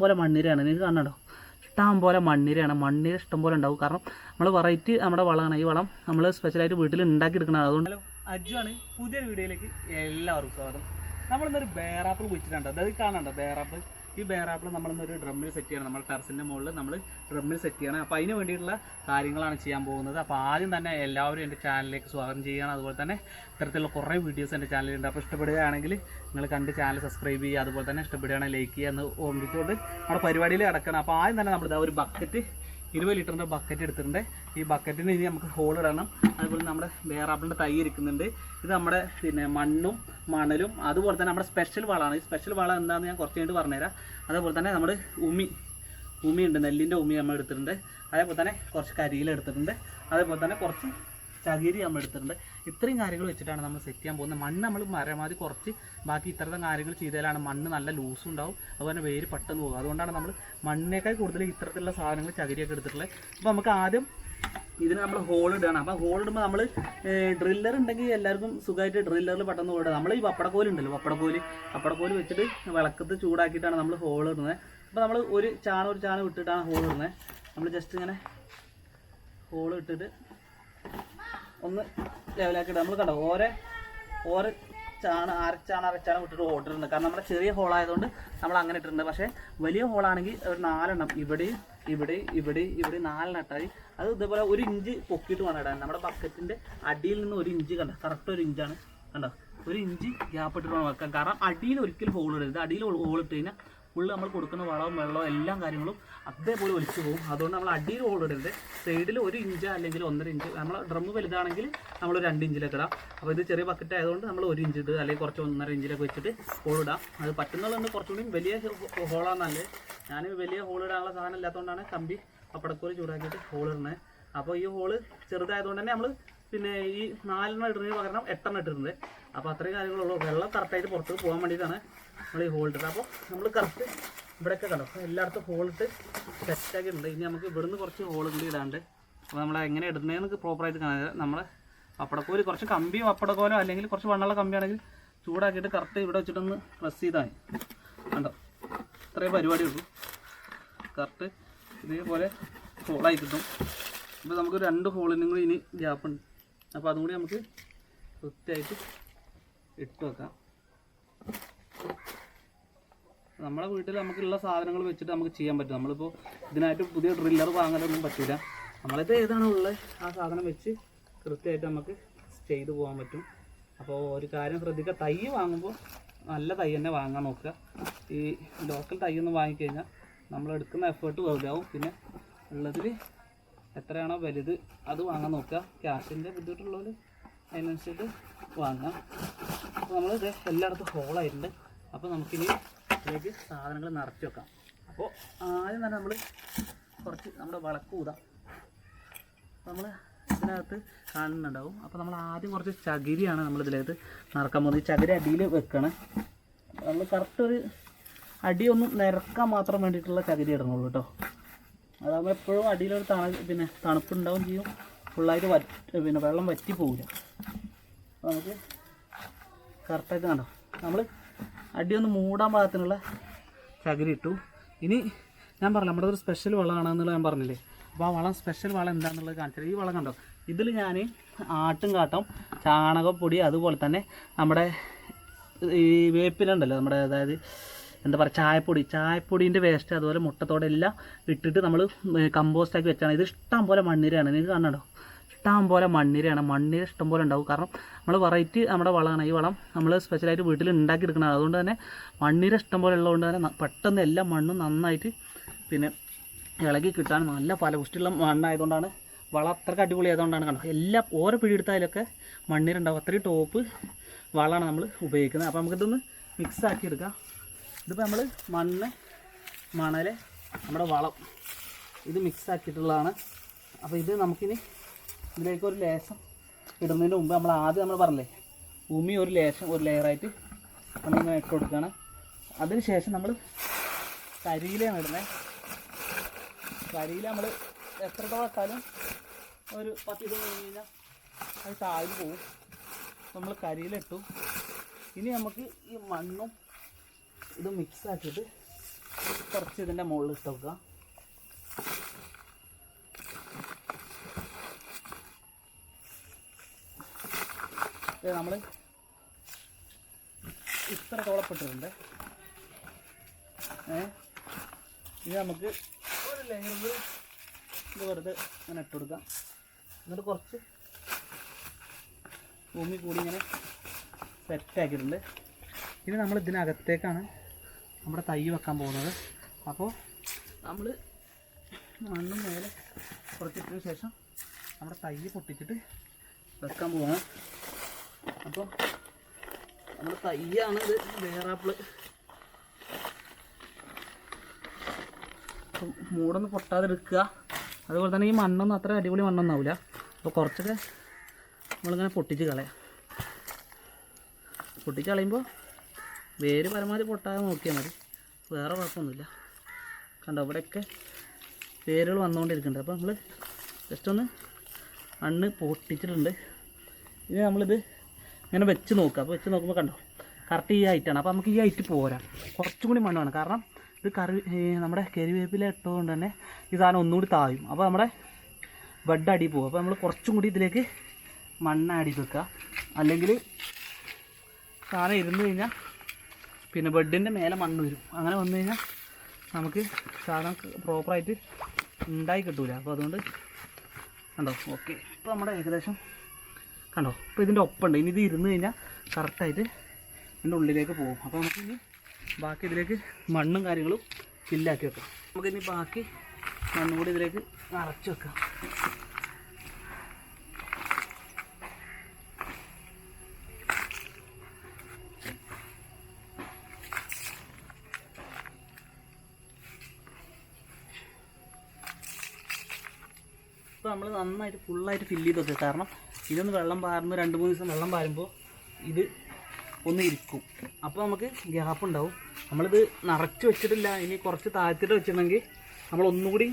പോലെ മണ്ണിരയാണ്. നിങ്ങൾക്ക് കാണണോ ഇഷ്ടം പോലെ മണ്ണിരയാണ്. മണ്ണിര ഇഷ്ടം പോലെ ഉണ്ടാവും. കാരണം നമ്മൾ വെറൈറ്റി നമ്മുടെ വളമാണ്. ഈ വളം നമ്മൾ സ്പെഷ്യലായിട്ട് വീട്ടിൽ ഉണ്ടാക്കി ഉണ്ടാക്കിയെടുക്കണം അതുകൊണ്ട് ഹലോ അജുവാണ് പുതിയൊരു വീഡിയോയിലേക്ക് എല്ലാവർക്കും സ്വാഗതം. നമ്മളിന്നൊരു ബേറാപ്പിൾ കുഴിച്ചിട്ടുണ്ട് അതായത് കാണണ്ട ബേറാപ്പിൾ ഈ ബേറാപ്പിൾ നമ്മളിന്നൊരു ഡ്രമ്മിൽ സെറ്റ് ചെയ്യണം. നമ്മൾ ടെറസിന്റെ മുകളിൽ നമ്മൾ ഡ്രമ്മിൽ സെറ്റ് ചെയ്യണം. അപ്പോൾ അതിന് വേണ്ടിയിട്ടുള്ള കാര്യങ്ങളാണ് ചെയ്യാൻ പോകുന്നത്. അപ്പോൾ ആദ്യം തന്നെ എല്ലാവരും എന്റെ ചാനലിലേക്ക് സ്വാഗതം ചെയ്യുകയാണ് അതുപോലെ തന്നെ ഇത്തരത്തിലുള്ള കുറേ വീഡിയോസ് എന്റെ ചാനലിലുണ്ട് അപ്പോൾ ഇഷ്ടപ്പെടുകയാണെങ്കിൽ നിങ്ങൾ കണ്ട് ചാനൽ സബ്സ്ക്രൈബ് ചെയ്യുക. അതുപോലെ തന്നെ ഇഷ്ടപ്പെടുകയാണെങ്കിൽ ലൈക്ക് ചെയ്യുക എന്ന് ഓർമ്മിച്ചുകൊണ്ട് നമ്മുടെ പരിപാടിയിൽ അടക്കണം അപ്പോൾ ആദ്യം തന്നെ നമ്മളിതാ ഒരു ബക്കറ്റ് ഇരുപത് ലിറ്ററിന്റെ ബക്കറ്റ് എടുത്തിട്ടുണ്ട്. ഈ ബക്കറ്റിന് ഇനി നമുക്ക് ഹോൾ ഇടണം. അതുപോലെ നമ്മുടെ വേറാപ്പിളിന്റെ തൈ ഇരിക്കുന്നുണ്ട്. ഇത് നമ്മുടെ പിന്നെ മണ്ണും മണലും അതുപോലെ തന്നെ നമ്മുടെ സ്പെഷ്യൽ വളമാണ്. ഈ സ്പെഷ്യൽ വളം എന്താണെന്ന് ഞാൻ കുറച്ച് കഴിഞ്ഞിട്ട് പറഞ്ഞുതരാം. അതേപോലെ തന്നെ നമ്മുടെ ഉമി ഉമിയുണ്ട് നെല്ലിന്റെ ഉമി നമ്മൾ എടുത്തിട്ടുണ്ട്. അതേപോലെ തന്നെ കുറച്ച് കരിയിലെടുത്തിട്ടുണ്ട് അതേപോലെ തന്നെ കുറച്ച് ചകിരി നമ്മൾ എടുത്തിട്ടുണ്ട്. ഇത്രയും കാര്യങ്ങൾ വെച്ചിട്ടാണ് നമ്മൾ സെറ്റ് ചെയ്യാൻ പോകുന്നത്. മണ്ണ് നമ്മൾ മരമാതി കുറച്ച് ബാക്കി ഇത്തരത്തെ കാര്യങ്ങൾ ചെയ്താലാണ് മണ്ണ് നല്ല ലൂസ് ഉണ്ടാവും. അതുപോലെ വേര് പെട്ടെന്ന് പോകും. അതുകൊണ്ടാണ് നമ്മൾ മണ്ണിനേക്കാൾ കൂടുതൽ ഇത്തരത്തിലുള്ള സാധനങ്ങൾ ചകിരിയൊക്കെ എടുത്തിട്ടുള്ളത്. അപ്പോൾ നമുക്ക് ആദ്യം ഇതിന് നമ്മൾ ഹോൾ ഇടുകയാണ്. അപ്പോൾ ഹോൾ ഇടുമ്പോൾ നമ്മൾ ഡ്രില്ലർ ഉണ്ടെങ്കിൽ എല്ലാവർക്കും സുഖമായിട്ട് ഡ്രില്ലറിൽ പെട്ടെന്ന് ഓടുക നമ്മൾ ഈ പപ്പടക്കോൽ ഉണ്ടല്ലോ പപ്പടക്കോൽ പപ്പടക്കോൽ വെച്ചിട്ട് വിളക്കത്ത് ചൂടാക്കിയിട്ടാണ് നമ്മൾ ഹോൾ ഇടുന്നത്. അപ്പോൾ നമ്മൾ ഒരു ചാണ ഒരു ചാണ ഇട്ടിട്ടാണ് ഹോൾ ഇടുന്നത്. നമ്മൾ ജസ്റ്റ് ഇങ്ങനെ ഹോൾ ഇട്ടിട്ട് ഒന്ന് ലെവലാക്കി നമ്മൾ കണ്ടോ ഓരോ ഓരോ ചാണ അരച്ചാണ് അരച്ചാണ് വിട്ടിട്ട് ഉണ്ട് കാരണം നമ്മുടെ ചെറിയ ഹോളായതുകൊണ്ട് നമ്മൾ അങ്ങനെ ഇട്ടിട്ടുണ്ട്. പക്ഷേ വലിയ ഹോളാണെങ്കിൽ ഒരു നാലെണ്ണം ഇവിടെയും ഇവിടെ ഇവിടെ ഇവിടെ നാലെണ്ണം ഇട്ടാൽ അത് ഇതേപോലെ ഒരു ഇഞ്ച് പൊക്കിയിട്ട് വേണം ഇടാൻ. നമ്മുടെ ബക്കറ്റിന്റെ അടിയിൽ നിന്ന് ഒരു ഇഞ്ച് കണ്ടോ? കറക്റ്റ് ഒരു ഇഞ്ചാണ് കണ്ടോ? ഒരു ഇഞ്ച് ഗ്യാപ്പ് ഇട്ടിട്ട് വേണം വെക്കാൻ. കാരണം അടിയിൽ ഒരിക്കലും ഹോൾ ഇടരുത്. അടിയിൽ ഹോൾ ഇട്ട് കഴിഞ്ഞാൽ ഫുള്ള് നമ്മൾ കൊടുക്കുന്ന വളവും വെള്ളവും എല്ലാം കാര്യങ്ങളും അതേപോലെ ഒലിച്ചു പോകും. അതുകൊണ്ട് നമ്മൾ അടിയിൽ ഹോൾ ഇടരുത്. സൈഡിൽ ഒരു ഇഞ്ച് അല്ലെങ്കിൽ ഒന്നര ഇഞ്ച്. നമ്മൾ ഡ്രമ്മ് വലുതാണെങ്കിൽ നമ്മൾ രണ്ട് ഇഞ്ചിലൊക്കെ ഇടാം. അപ്പോൾ ഇത് ചെറിയ ബക്കറ്റ് ആയതുകൊണ്ട് നമ്മൾ ഒരു ഇഞ്ച് ഇടുക. അല്ലെങ്കിൽ കുറച്ച് ഒന്നര ഇഞ്ചിലൊക്കെ വെച്ചിട്ട് ഹോൾ ഇടാം. അത് പറ്റുന്നുള്ളത് കുറച്ചുകൂടി വലിയ ഹോളാണെന്നല്ലേ ഞാൻ വലിയ ഹോൾ ഇടാനുള്ള സാധനം ഇല്ലാത്തതുകൊണ്ടാണ് കമ്പി പപ്പടക്കോൽ ചൂടാക്കിയിട്ട് ഹോൾ ഇടുന്നത് അപ്പോൾ ഈ ഹോൾ ചെറുതായതുകൊണ്ട് തന്നെ നമ്മൾ പിന്നെ ഈ നാലെണ്ണം ഇടുന്നതിന് പകരം എട്ടെണ്ണം ഇട്ടിട്ടുണ്ട് അപ്പോൾ അത്രയും കാര്യങ്ങളുള്ളൂ. വെള്ളം കറക്റ്റായിട്ട് പുറത്തേക്ക് പോകാൻ വേണ്ടിയിട്ടാണ് നമ്മൾ ഈ ഹോൾ ഇട്ടത്. അപ്പോൾ നമ്മൾ കറക്റ്റ് ഇവിടെയൊക്കെ കണ്ടോ? എല്ലായിടത്തും ഹോളിട്ട് സെറ്റാക്കിയിട്ടുണ്ട് ഇനി നമുക്ക് ഇവിടുന്ന് കുറച്ച് ഹോൾ കൂടി ഇടാണ്ട്. അപ്പോൾ നമ്മൾ എങ്ങനെ ഇടുന്നതെന്ന് പ്രോപ്പറായിട്ട് കാണാൻ നമ്മളെ പപ്പടക്കോൽ കുറച്ച് കമ്പിയോ പപ്പടക്കോലോ അല്ലെങ്കിൽ കുറച്ച് വണ്ണുള്ള കമ്പിയാണെങ്കിൽ ചൂടാക്കിയിട്ട് കറക്റ്റ് ഇവിടെ വെച്ചിട്ടൊന്ന് പ്രസ് ചെയ്താൽ മതി. കണ്ടോ? ഇത്രയും പരിപാടിയുള്ളൂ കറക്റ്റ് ഇതേപോലെ ഹോളായി കിട്ടും അപ്പോൾ നമുക്ക് രണ്ട് ഹോളിനും കൂടി ഇനി ഗ്യാപ്പുണ്ട് അപ്പോൾ അതും കൂടി നമുക്ക് വൃത്തിയായിട്ട് ഇട്ട് വെക്കാം. നമ്മളെ വീട്ടിൽ നമുക്കുള്ള സാധനങ്ങൾ വെച്ചിട്ട് നമുക്ക് ചെയ്യാൻ പറ്റും. നമ്മളിപ്പോൾ ഇതിനായിട്ട് പുതിയ ഡ്രില്ലർ വാങ്ങാനൊന്നും പറ്റില്ല നമ്മളിത് ഏതാണോ ഉള്ളത് ആ സാധനം വെച്ച് കൃത്യമായിട്ട് നമുക്ക് ചെയ്തു പോകാൻ പറ്റും. അപ്പോൾ ഒരു കാര്യം ശ്രദ്ധിക്കുക തൈ വാങ്ങുമ്പോൾ നല്ല തൈ തന്നെ വാങ്ങാൻ നോക്കുക. ഈ ലോക്കൽ തൈ ഒന്നും വാങ്ങിക്കഴിഞ്ഞാൽ നമ്മൾ എടുക്കുന്ന എഫേർട്ട് വെറുതെയാവും. പിന്നെ ഉള്ളതിൽ എത്രയാണോ വലുത് അത് വാങ്ങാൻ നോക്കുക. ക്യാഷിന്റെ ബുദ്ധിമുട്ടുള്ളവർ അതിനനുസരിച്ചിട്ട് വാങ്ങാം. അപ്പോൾ നമ്മൾ ഇത് എല്ലായിടത്തും ഹോളായിട്ടുണ്ട് അപ്പോൾ നമുക്കിനി ഇതിലേക്ക് സാധനങ്ങൾ നിറച്ച് വെക്കാം. അപ്പോൾ ആദ്യം തന്നെ നമ്മൾ കുറച്ച് നമ്മുടെ വിളക്ക് ഊതാം. നമ്മൾ ഇതിനകത്ത് കാണുന്നുണ്ടാവും. അപ്പോൾ നമ്മൾ ആദ്യം കുറച്ച് ചകിരിയാണ് നമ്മൾ ഇതിലേക്ക് നിറക്കാൻ പോകുന്നത്. ഈ ചകിരി അടിയിൽ വെക്കണം. നമ്മൾ കറക്റ്റ് ഒരു അടിയൊന്നും നിരക്കാൻ മാത്രം വേണ്ടിയിട്ടുള്ള ചകിരി ഇടണുള്ളൂ കേട്ടോ. അതാകുമ്പോൾ എപ്പോഴും അടിയിലൊരു തണു പിന്നെ തണുപ്പുണ്ടാവും ചെയ്യും. ഫുള്ളായിട്ട് വറ്റ് പിന്നെ വെള്ളം വറ്റി പോകില്ല അപ്പോൾ നമുക്ക് കറക്റ്റായിട്ട് കണ്ടോ? നമ്മൾ അടിയൊന്ന് മൂടാൻ പാകത്തിനുള്ള ചകിരി ഇട്ടു. ഇനി ഞാൻ പറഞ്ഞു നമ്മുടെ ഒരു സ്പെഷ്യൽ വളമാണെന്നുള്ളത് ഞാൻ പറഞ്ഞില്ലേ? അപ്പോൾ ആ വളം സ്പെഷ്യൽ വളം എന്താണെന്നുള്ളത് കാണിച്ചത് ഈ വളം കണ്ടോ? ഇതിൽ ഞാൻ ആട്ടും കാട്ടം ചാണകപ്പൊടി അതുപോലെ തന്നെ നമ്മുടെ ഈ വേപ്പിലുണ്ടല്ലോ നമ്മുടെ അതായത് എന്താ പറയുക ചായപ്പൊടി. ചായപ്പൊടീന്റെ വേസ്റ്റ് അതുപോലെ മുട്ടത്തോടെ എല്ലാം ഇട്ടിട്ട് നമ്മൾ കമ്പോസ്റ്റാക്കി വെച്ചാണ്. ഇത് ഇഷ്ടം പോലെ മണ്ണിരയാണ് നിങ്ങൾക്ക് കാണണോ ഇഷ്ടം പോലെ മണ്ണിരയാണ്. മണ്ണിര ഇഷ്ടം പോലെ ഉണ്ടാവും. കാരണം നമ്മൾ വെറൈറ്റി നമ്മുടെ വളമാണ്. ഈ വളം നമ്മൾ സ്പെഷ്യലായിട്ട് വീട്ടിൽ ഉണ്ടാക്കിയെടുക്കണം അതുകൊണ്ട് തന്നെ മണ്ണിര ഇഷ്ടം പോലെ ഉള്ളതുകൊണ്ട് തന്നെ പെട്ടെന്ന് എല്ലാ മണ്ണും നന്നായിട്ട് പിന്നെ ഇളകി കിട്ടാൻ നല്ല ഫലപുഷ്ടിയുള്ള മണ്ണായതുകൊണ്ടാണ് വളം അത്രയ്ക്ക് അടിപൊളി ആയതുകൊണ്ടാണ് കണ്ടോ എല്ലാ ഓരോ പിടി എടുത്താലൊക്കെ മണ്ണിരുണ്ടാവും അത്രയും ടോപ്പ് വളമാണ് നമ്മൾ ഉപയോഗിക്കുന്നത്. അപ്പോൾ നമുക്കിതൊന്ന് മിക്സ് ആക്കി എടുക്കാം ഇതിപ്പോൾ നമ്മൾ മണ്ണ് മണൽ നമ്മുടെ വളം ഇത് മിക്സ് ആക്കിയിട്ടുള്ളതാണ്. അപ്പോൾ ഇത് നമുക്കിനി ഇതിലേക്ക് ഒരു ലേശം ഇടുന്നതിന് മുമ്പ് നമ്മൾ ആദ്യം നമ്മൾ പറഞ്ഞില്ലേ ഉമി ഒരു ലേശം ഒരു ലെയറായിട്ട് നമ്മളിങ്ങനെ ഇട്ട് കൊടുക്കുകയാണ്. അതിന് ശേഷം നമ്മൾ കരിയിലാണ് ഇടുന്നത് കരിയിൽ നമ്മൾ എത്രത്തോളം ഇട്ടാലും ഒരു പത്ത് ഇത് കഴിഞ്ഞ് കഴിഞ്ഞാൽ അത് താഴ്ന്നു പോവും നമ്മൾ കരിയിലിട്ടു ഇനി നമുക്ക് ഈ മണ്ണും ഇത് മിക്സ് ആക്കിയിട്ട് കുറച്ച് ഇതിന്റെ മുകളിൽ ഇട്ട് വെക്കുക നമ്മൾ ഇത്ര തോളപ്പെട്ടിട്ടുണ്ട്. ഏ? ഇത് നമുക്ക് ഒരു ലെയർ ഇത് വെറുതെ ഇങ്ങനെ ഇട്ട് കൊടുക്കാം. എന്നിട്ട് കുറച്ച് ഭൂമി കൂടി ഇങ്ങനെ സെറ്റാക്കിയിട്ടുണ്ട് ഇനി നമ്മൾ ഇതിനകത്തേക്കാണ് നമ്മുടെ തൈ വെക്കാൻ പോകുന്നത്. അപ്പോൾ നമ്മൾ മണ്ണും മേലെ കുറച്ചിട്ടതിന് ശേഷം നമ്മുടെ തൈ പൊട്ടിച്ചിട്ട് വെക്കാൻ പോവാണ്. അപ്പോൾ നമ്മൾ തയ്യാണ് ഇത് വേറാപ്പിൾ. അപ്പം മൂടൊന്ന് പൊട്ടാതെടുക്കുക. അതുപോലെ തന്നെ ഈ മണ്ണൊന്നും അത്ര അടിപൊളി മണ്ണൊന്നും ആവില്ല അപ്പോൾ കുറച്ചൊക്കെ നമ്മളിങ്ങനെ പൊട്ടിച്ച് കളയാം. പൊട്ടിച്ച് കളയുമ്പോൾ വേര് പരമാവധി പൊട്ടാതെ നോക്കിയാൽ മതി. വേറെ കുഴപ്പമൊന്നുമില്ല. കണ്ടോ ഇവിടെയൊക്കെ വേരുകൾ വന്നുകൊണ്ടിരിക്കുന്നുണ്ട്. അപ്പോൾ നമ്മൾ ജസ്റ്റ് ഒന്ന് മണ്ണ് പൊട്ടിച്ചിട്ടുണ്ട്. ഇനി നമ്മളിത് ഇങ്ങനെ വെച്ച് നോക്കുക അപ്പോൾ വെച്ച് നോക്കുമ്പോൾ കണ്ടോ? കറക്റ്റ് ഈ ഹൈറ്റാണ് അപ്പോൾ നമുക്ക് ഈ ഹൈറ്റ് പോരാ. കുറച്ചും കൂടി മണ്ണ് വേണം കാരണം ഇത് കറി നമ്മുടെ കരിവേപ്പില ഇട്ടതുകൊണ്ട് തന്നെ ഈ സാധനം ഒന്നുകൂടി താഴും അപ്പോൾ നമ്മുടെ ബഡ് അടി പോകും അപ്പോൾ നമ്മൾ കുറച്ചും കൂടി ഇതിലേക്ക് മണ്ണ് അടി വെക്കുക. അല്ലെങ്കിൽ സാധനം ഇരുന്ന് കഴിഞ്ഞാൽ പിന്നെ ബെഡിന്റെ മേലെ മണ്ണ് വരും. അങ്ങനെ വന്നു കഴിഞ്ഞാൽ നമുക്ക് സാധനം പ്രോപ്പറായിട്ട് ഉണ്ടായി കിട്ടൂല. അപ്പോൾ അതുകൊണ്ട് ഉണ്ടോ ഓക്കെ ഇപ്പോൾ നമ്മുടെ ഏകദേശം കണ്ടോ? ഇപ്പോൾ ഇതിന്റെ ഒപ്പമുണ്ട്. ഇനി ഇത് ഇരുന്ന് കഴിഞ്ഞാൽ കറക്റ്റായിട്ട് ഇതിന്റെ ഉള്ളിലേക്ക് പോകും. അപ്പോൾ നമുക്ക് ഇനി ബാക്കി ഇതിലേക്ക് മണ്ണും കാര്യങ്ങളും ഫില്ലാക്കി വെക്കാം. നമുക്കിനി ബാക്കി മണ്ണും കൂടി ഇതിലേക്ക് നിറച്ച് വെക്കാം. നമ്മൾ നന്നായിട്ട് ഫുള്ളായിട്ട് ഫില്ല് ചെയ്ത് വെക്കുക കാരണം ഇതൊന്ന് വെള്ളം പാർന്ന് രണ്ട് മൂന്ന് ദിവസം വെള്ളം പാരുമ്പോൾ ഇത് ഒന്ന് ഇരിക്കും. അപ്പോൾ നമുക്ക് ഗ്യാപ്പ് ഉണ്ടാവും. നമ്മളിത് നിറച്ച് വെച്ചിട്ടില്ല. ഇനി കുറച്ച് താഴ്ത്തിട്ട് വെച്ചിട്ടുണ്ടെങ്കിൽ നമ്മൾ ഒന്നുകൂടി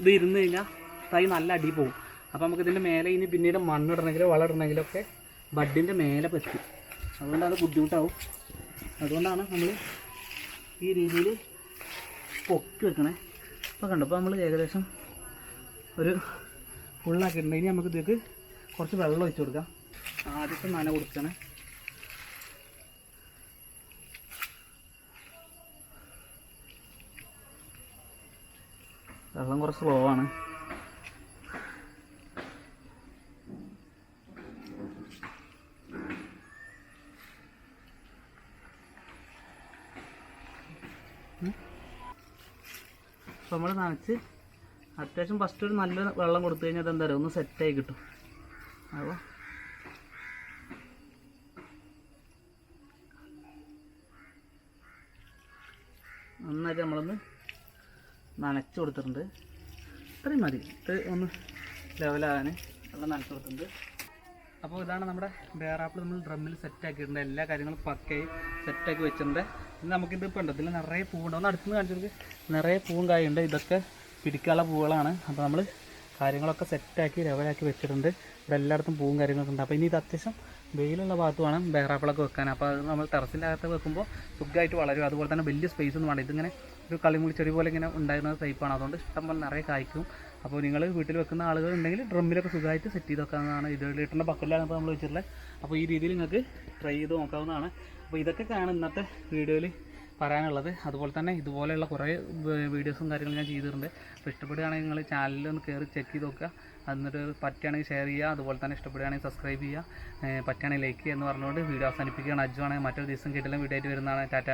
ഇത് ഇരുന്ന് കഴിഞ്ഞാൽ തൈ നല്ല അടി പോകും. അപ്പോൾ നമുക്ക് ഇതിന്റെ മേലെ ഇനി പിന്നീട് മണ്ണിടണമെങ്കിലോ വളം ഇടണമെങ്കിലോ ഒക്കെ ബഡിന്റെ മേലെ പറ്റും. അതുകൊണ്ടാണ് അത് ബുദ്ധിമുട്ടാവും. അതുകൊണ്ടാണ് നമ്മൾ ഈ രീതിയിൽ പൊക്കി വെക്കണേ. അപ്പോൾ കണ്ടോ? അപ്പോൾ നമ്മൾ ഏകദേശം ഒരു ഫുള്ളാക്കിയിട്ടുണ്ട് ഇനി നമുക്ക് ഇതിലേക്ക് കുറച്ച് വെള്ളം ഒഴിച്ചു കൊടുക്കാം. ആദ്യത്തെ നന കൊടുക്കണേ. വെള്ളം കുറച്ച് സ്ലോ ആണ്. അപ്പോൾ നമ്മൾ നനച്ച് അത്യാവശ്യം ഫസ്റ്റ് ഒരു നല്ല വെള്ളം കൊടുത്തു കഴിഞ്ഞാൽ അതെന്താ പറയുക ഒന്ന് സെറ്റായി കിട്ടും. അപ്പോൾ നന്നായിട്ട് നമ്മളൊന്ന് നനച്ചു കൊടുത്തിട്ടുണ്ട്. ഇത്രയും മതി. ഇത് ഒന്ന് ലെവലാകാൻ നല്ല നനച്ചു കൊടുത്തിട്ടുണ്ട്. അപ്പോൾ ഇതാണ് നമ്മുടെ ബേറാപ്പിൾ നമ്മൾ ഡ്രമ്മിൽ സെറ്റാക്കിയിട്ടുണ്ട് എല്ലാ കാര്യങ്ങളും പക്കയായി സെറ്റാക്കി വെച്ചിട്ടുണ്ട്. ഇനി നമുക്കിത് ഇപ്പോൾ ഉണ്ട്. ഇതിൽ നിറയെ പൂവുണ്ട്. ഒന്ന് അടുത്തുനിന്ന് കാണിച്ചത് നിറയെ പൂവും കായുണ്ട്. ഇതൊക്കെ പിടിക്കാനുള്ള പൂവുകളാണ്. അപ്പോൾ നമ്മൾ കാര്യങ്ങളൊക്കെ സെറ്റാക്കി ലെവലാക്കി വെച്ചിട്ടുണ്ട്. ഇവിടെ എല്ലായിടത്തും പൂവും കാര്യങ്ങളൊക്കെ ഉണ്ട്. അപ്പോൾ ഇനി ഇത് അത്യാവശ്യം വെയിലുള്ള ഭാഗത്ത് വേണം ബേറാപ്പിളൊക്കെ വെക്കാൻ. അപ്പോൾ അത് നമ്മൾ ടെറസിന്റെ അകത്ത് വെക്കുമ്പോൾ സുഖമായിട്ട് വളരും. അതുപോലെ തന്നെ വലിയ സ്പേസ് ഒന്നും വേണ്ട. ഇതിങ്ങനെ ഒരു കളിമുളി ചെടി പോലെ ഇങ്ങനെ ഉണ്ടായിരുന്ന ടൈപ്പാണ് അതുകൊണ്ട് ഇഷ്ടം പോലെ നിറയെ കായ്ക്കും. അപ്പോൾ നിങ്ങൾ വീട്ടിൽ വെക്കുന്ന ആളുകൾ ഉണ്ടെങ്കിൽ ഡ്രമ്മിലൊക്കെ സുഖമായിട്ട് സെറ്റ് ചെയ്ത് വെക്കാവുന്നതാണ്. ഇത് ലിറ്ററിന്റെ ബക്കറ്റിലാണ് ഇപ്പോൾ നമ്മൾ വെച്ചിട്ടുള്ളത്. അപ്പോൾ ഈ രീതിയിൽ നിങ്ങൾക്ക് ട്രൈ ചെയ്ത് നോക്കാവുന്നതാണ്. അപ്പോൾ ഇതൊക്കെയാണ് ഇന്നത്തെ വീഡിയോയിൽ പറയാനുള്ളത്. അതുപോലെ തന്നെ ഇതുപോലെയുള്ള കുറേ വീഡിയോസും കാര്യങ്ങളും ഞാൻ ചെയ്തിട്ടുണ്ട്. അപ്പോൾ ഇഷ്ടപ്പെടുകയാണെങ്കിൽ നിങ്ങൾ ചാനലിൽ ഒന്ന് കയറി ചെക്ക് ചെയ്ത് നോക്കുക. എന്നിട്ട് പറ്റുകയാണെങ്കിൽ ഷെയർ ചെയ്യുക. അതുപോലെ തന്നെ ഇഷ്ടപ്പെടുകയാണെങ്കിൽ സബ്സ്ക്രൈബ് ചെയ്യുക. പറ്റുകയാണെങ്കിൽ ലൈക്ക് ചെയ്യുക എന്ന് പറഞ്ഞുകൊണ്ട് വീഡിയോ അവസാനിപ്പിക്കുകയാണ്. അജുവാണെങ്കിൽ മറ്റൊരു ദിവസം കിട്ടില്ല. വീഡിയോ ആയിട്ട് വരുന്നതാണ്. ടാറ്റ.